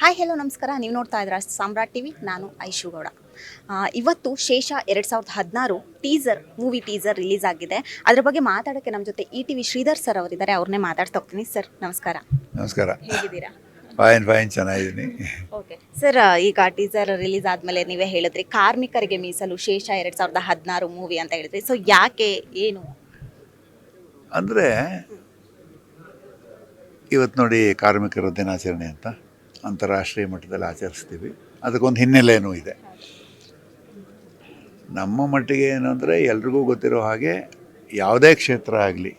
Hi hello ನಮಸ್ಕಾರ. ನೀವು ನೋಡ್ತಾ ಇದ್ದೀರಾ ಸಾಮ್ರಾಟ್ ಟಿವಿ. ನಾನು ಐಶು ಗೌಡ. ಇವತ್ತು ಶೇಷ ಎರಡು ಸಾವಿರದ ಹದಿನಾರು ಟೀಸರ್ ಮೂವಿ ಟೀಸರ್ ರಿಲೀಸ್ ಆಗಿದೆ. ಅದ್ರ ಬಗ್ಗೆ ಮಾತಾಡೋಕ್ಕೆ ನಮ್ಮ ಜೊತೆ E T V Sridhar sir ಅವರಿದ್ದಾರೆ. ಅವ್ರನ್ನೇ ಮಾತಾಡ್ತಾ ಹೋಗ್ತೀನಿ. ಸರ್ ನಮಸ್ಕಾರ. ನಮಸ್ಕಾರ. ಹೇಗಿದ್ದೀರಾ? ಫೈನ್ ಫೈನ್ ಚೆನ್ನಾಗಿದ್ದೀನಿ. ಓಕೆ. ಸರ್ ಈಗ ಟೀಸರ್ ರಿಲೀಸ್ ಆದಮೇಲೆ ನೀವೇ ಹೇಳಿದ್ರಿ ಕಾರ್ಮಿಕರಿಗೆ ಮೀಸಲು ಶೇಷ ಎರಡು ಸಾವಿರದ ಹದಿನಾರು ಮೂವಿ ಅಂತ ಹೇಳಿದ್ರಿ. ಸೊ ಯಾಕೆ ಏನು? ಅಂದರೆ ಇವತ್ತು ನೋಡಿ ಕಾರ್ಮಿಕರ ದಿನಾಚರಣೆ ಅಂತ. ಅಂತಾರಾಷ್ಟ್ರೀಯ ಮಟ್ಟದಲ್ಲಿ ಆಚರಿಸ್ತೀವಿ. ಅದಕ್ಕೊಂದು ಹಿನ್ನೆಲೆಯೂ ಇದೆ. ನಮ್ಮ ಮಟ್ಟಿಗೆ ಏನು ಅಂದರೆ ಎಲ್ರಿಗೂ ಗೊತ್ತಿರೋ ಹಾಗೆ ಯಾವುದೇ ಕ್ಷೇತ್ರ ಆಗಲಿ,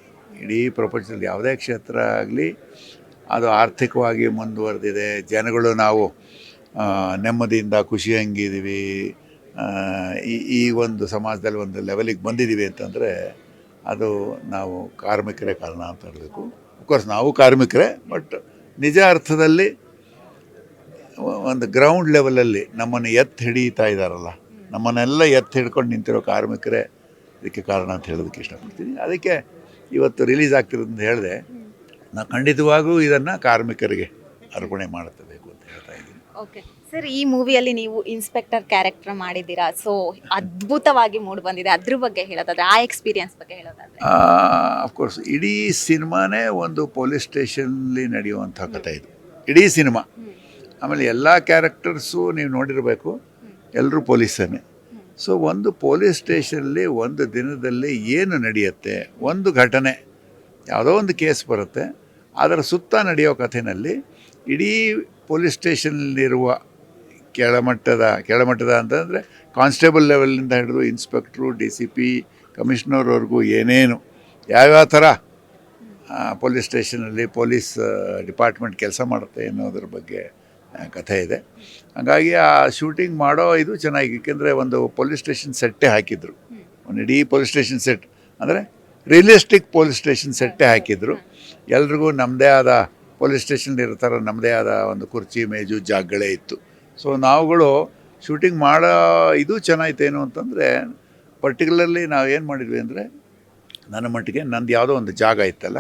ಇಡೀ ಪ್ರಪಂಚದಲ್ಲಿ ಯಾವುದೇ ಕ್ಷೇತ್ರ ಆಗಲಿ ಅದು ಆರ್ಥಿಕವಾಗಿ ಮುಂದುವರೆದಿದೆ. ಜನಗಳು ನಾವು ನೆಮ್ಮದಿಯಿಂದ ಖುಷಿ ಹಂಗಿದ್ದೀವಿ ಈ ಈ ಒಂದು ಸಮಾಜದಲ್ಲಿ ಒಂದು ಲೆವೆಲಿಗೆ ಬಂದಿದ್ದೀವಿ ಅಂತಂದರೆ ಅದು ನಾವು ಕಾರ್ಮಿಕರೇ ಕಾರಣ ಅಂತ ಹೇಳಬೇಕು. ಅಫ್ಕೋರ್ಸ್ ನಾವು ಕಾರ್ಮಿಕರೇ ಬಟ್ ನಿಜ ಅರ್ಥದಲ್ಲಿ ಒಂದು ಗ್ರೌಂಡ್ ಲೆವೆಲಲ್ಲಿ ನಮ್ಮನ್ನು ಎತ್ತಿ ಹಿಡಿತಾ ಇದ್ದಾರಲ್ಲ ನಮ್ಮನ್ನೆಲ್ಲ ಎತ್ತಿ ಹಿಡ್ಕೊಂಡು ನಿಂತಿರೋ ಕಾರ್ಮಿಕರೇ ಇದಕ್ಕೆ ಕಾರಣ ಅಂತ ಹೇಳೋದಕ್ಕೆ ಇಷ್ಟಪಡ್ತೀನಿ. ಅದಕ್ಕೆ ಇವತ್ತು ರಿಲೀಸ್ ಆಗ್ತಿರೋದಂತ ಹೇಳಿದೆ ನಾವು ಖಂಡಿತವಾಗೂ ಇದನ್ನು ಕಾರ್ಮಿಕರಿಗೆ ಅರ್ಪಣೆ ಮಾಡಬೇಕು ಅಂತ ಹೇಳ್ತಾ ಇದ್ದೀನಿ. ಓಕೆ ಸರ್ ಈ ಮೂವಿಯಲ್ಲಿ ನೀವು ಇನ್ಸ್ಪೆಕ್ಟರ್ ಕ್ಯಾರೆಕ್ಟರ್ ಮಾಡಿದ್ದೀರಾ? ಸೊ ಅದ್ಭುತವಾಗಿ ಮೂಡ್ ಬಂದಿದೆ. ಅದ್ರ ಬಗ್ಗೆ ಹೇಳೋದಾದ್ರೆ ಆ ಎಕ್ಸ್ಪೀರಿಯನ್ಸ್ ಬಗ್ಗೆ ಹೇಳೋದಾದ್ರೆ. ಅಫ್ಕೋರ್ಸ್ ಇಡೀ ಸಿನಿಮಾನೇ ಒಂದು ಪೊಲೀಸ್ ಸ್ಟೇಷನ್ಲಿ ನಡೆಯುವಂಥ ಕಥೆ ಇದು. ಇಡೀ ಸಿನಿಮಾ. ಆಮೇಲೆ ಎಲ್ಲ ಕ್ಯಾರೆಕ್ಟರ್ಸು ನೀವು ನೋಡಿರಬೇಕು. ಎಲ್ಲರೂ ಪೊಲೀಸನೇ. ಸೊ ಒಂದು ಪೊಲೀಸ್ ಸ್ಟೇಷನಲ್ಲಿ ಒಂದು ದಿನದಲ್ಲಿ ಏನು ನಡೆಯುತ್ತೆ? ಒಂದು ಘಟನೆ. ಯಾವುದೋ ಒಂದು ಕೇಸ್ ಬರುತ್ತೆ. ಅದರ ಸುತ್ತ ನಡೆಯೋ ಕಥೆನಲ್ಲಿ ಇಡೀ ಪೊಲೀಸ್ ಸ್ಟೇಷನ್ನಲ್ಲಿರುವ ಕೆಳಮಟ್ಟದ ಕೆಳಮಟ್ಟದ ಅಂತಂದರೆ ಕಾನ್ಸ್ಟೇಬಲ್ ಲೆವೆಲ್ನಿಂದ ಹಿಡಿದು ಇನ್ಸ್ಪೆಕ್ಟ್ರು, ಡಿ ಸಿ ಪಿ, ಕಮಿಷ್ನರ್ವರೆಗೂ ಏನೇನು, ಯಾವ್ಯಾವ ಥರ ಪೊಲೀಸ್ ಸ್ಟೇಷನಲ್ಲಿ ಪೊಲೀಸ್ ಡಿಪಾರ್ಟ್ಮೆಂಟ್ ಕೆಲಸ ಮಾಡುತ್ತೆ ಅನ್ನೋದ್ರ ಬಗ್ಗೆ ಕಥೆ ಇದೆ. ಹಾಗಾಗಿ ಆ ಶೂಟಿಂಗ್ ಮಾಡೋ ಇದು ಚೆನ್ನಾಗಿ ಏಕೆಂದರೆ ಒಂದು ಪೊಲೀಸ್ ಸ್ಟೇಷನ್ ಸೆಟ್ಟೇ ಹಾಕಿದ್ರು. ಒಂದು ಇಡೀ ಪೊಲೀಸ್ ಸ್ಟೇಷನ್ ಸೆಟ್ ಅಂದರೆ ರಿಯಲಿಸ್ಟಿಕ್ ಪೊಲೀಸ್ ಸ್ಟೇಷನ್ ಸೆಟ್ಟೇ ಹಾಕಿದ್ರು. ಎಲ್ರಿಗೂ ನಮ್ಮದೇ ಆದ ಪೊಲೀಸ್ ಸ್ಟೇಷನ್ ಇರ್ತಾರೆ ನಮ್ಮದೇ ಆದ ಒಂದು ಕುರ್ಚಿ ಮೇಜು ಜಾಗಗಳೇ ಇತ್ತು. ಸೊ ನಾವುಗಳು ಶೂಟಿಂಗ್ ಮಾಡೋ ಇದು ಚೆನ್ನಾಯ್ತೇನು ಅಂತಂದರೆ ಪರ್ಟಿಕ್ಯುಲರ್ಲಿ ನಾವು ಏನು ಮಾಡಿದ್ವಿ ಅಂದರೆ ನನ್ನ ಮಟ್ಟಿಗೆ ನಂದು ಯಾವುದೋ ಒಂದು ಜಾಗ ಇತ್ತಲ್ಲ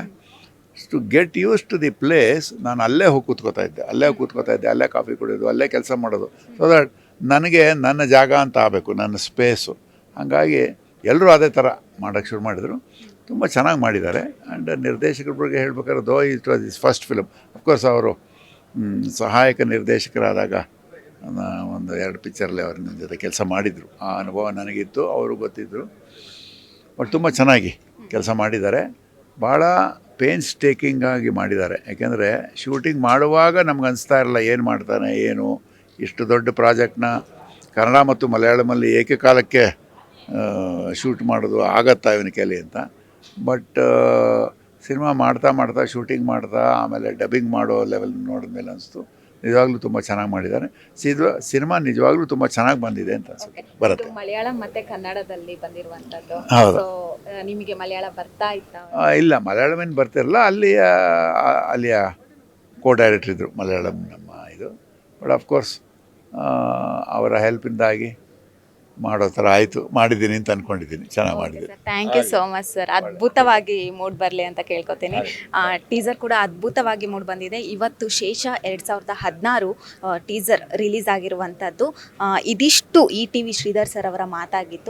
to get used to the place ನಾನು ಅಲ್ಲೇ ಹೋಗಿ ಕೂತ್ಕೋತಾ ಇದ್ದೆ. ಅಲ್ಲೇ ಹೋಗಿ ಕೂತ್ಕೋತಾ ಇದ್ದೆ. ಅಲ್ಲೇ ಕಾಫಿ ಕುಡಿಯೋದು, ಅಲ್ಲೇ ಕೆಲಸ ಮಾಡೋದು. ಸೊ ದಟ್ ನನಗೆ ನನ್ನ ಜಾಗ ಅಂತ ಆಗಬೇಕು, ನನ್ನ ಸ್ಪೇಸು ಹಾಗಾಗಿ ಎಲ್ಲರೂ ಅದೇ ಥರ ಮಾಡೋಕ್ಕೆ ಶುರು ಮಾಡಿದರು. ತುಂಬ ಚೆನ್ನಾಗಿ ಮಾಡಿದ್ದಾರೆ. ಆ್ಯಂಡ್ ನಿರ್ದೇಶಕರ ಬಗ್ಗೆ ಹೇಳ್ಬೇಕಾದ್ರೆ though it was his first film of course ಅವರು ಸಹಾಯಕ ನಿರ್ದೇಶಕರಾದಾಗ ಒಂದು ಎರಡು ಪಿಕ್ಚರಲ್ಲಿ ಅವ್ರ ನನ್ನ ಜೊತೆ ಕೆಲಸ ಮಾಡಿದರು. ಆ ಅನುಭವ ನನಗಿತ್ತು, ಅವರು ಗೊತ್ತಿದ್ದರು ಬಟ್ ತುಂಬ ಚೆನ್ನಾಗಿ ಕೆಲಸ ಮಾಡಿದ್ದಾರೆ. ಭಾಳ ಪೇನ್ಸ್ ಟೇಕಿಂಗ್ ಆಗಿ ಮಾಡಿದ್ದಾರೆ. ಯಾಕೆಂದರೆ ಶೂಟಿಂಗ್ ಮಾಡುವಾಗ ನಮ್ಗೆ ಅನಿಸ್ತಾ ಇರಲ್ಲ, ಏನು ಮಾಡ್ತಾನೆ, ಏನು, ಇಷ್ಟು ದೊಡ್ಡ ಪ್ರಾಜೆಕ್ಟ್ನ ಕನ್ನಡ ಮತ್ತು ಮಲಯಾಳಮಲ್ಲಿ ಏಕಕಾಲಕ್ಕೆ ಶೂಟ್ ಮಾಡೋದು ಆಗತ್ತಾ ಇವನ ಕೈಲಿ ಅಂತ. ಬಟ್ ಸಿನಿಮಾ ಮಾಡ್ತಾ ಮಾಡ್ತಾ ಶೂಟಿಂಗ್ ಮಾಡ್ತಾ, ಆಮೇಲೆ ಡಬ್ಬಿಂಗ್ ಮಾಡೋ ಲೆವೆಲ್ ನೋಡಿದ್ಮೇಲೆ ಅನಿಸ್ತು. ನಿಜವಾಗ್ಲೂ ತುಂಬ ಚೆನ್ನಾಗಿ ಮಾಡಿದ್ದಾರೆ. ಸಿದ್ವ ಸಿನಿಮಾ ನಿಜವಾಗ್ಲೂ ತುಂಬ ಚೆನ್ನಾಗಿ ಬಂದಿದೆ ಅಂತ ಅನ್ಸುತ್ತೆ. ಬರುತ್ತೆ. ಮಲಯಾಳಂ ಮತ್ತೆ ಕನ್ನಡದಲ್ಲಿ ಬಂದಿರುವಂತದ್ದು. ಹೌದು. ನಿಮಗೆ ಮಲಯಾಳ ಬರ್ತಾ ಇತ್ತಾ? ಇಲ್ಲ ಮಲಯಾಳಂ ಮಲಯಾಳಮೇನು ಬರ್ತಿರಲ್ಲ ಅಲ್ಲಿಯ ಅಲ್ಲಿಯ ಕೋ ಡೈರೆಕ್ಟ್ರ್ ಇದ್ದರು ಮಲಯಾಳಂ ನಮ್ಮ ಇದು. ಬಟ್ ಅಫ್ಕೋರ್ಸ್ ಅವರ ಹೆಲ್ಪಿಂದಾಗಿ ಮಾಡೋ ಥರ ಆಯಿತು. ಮಾಡಿದ್ದೀನಿ ಅಂತ ಅಂದ್ಕೊಂಡಿದ್ದೀನಿ ಚೆನ್ನಾಗಿ ಮಾಡಿದ್ದೀನಿ. Thank you so much sir ಅದ್ಭುತವಾಗಿ ಮೂಡ್ ಬರಲಿ ಅಂತ ಕೇಳ್ಕೊತೀನಿ. ಟೀಸರ್ ಕೂಡ ಅದ್ಭುತವಾಗಿ ಮೂಡ್ ಬಂದಿದೆ. ಇವತ್ತು ಶೇಷ ಎರಡು ಸಾವಿರದ ಹದಿನಾರು ಟೀಸರ್ ರಿಲೀಸ್ ಆಗಿರುವಂಥದ್ದು ಇದಿಷ್ಟು E T V Sridhar sir ಅವರ ಮಾತಾಗಿತ್ತು.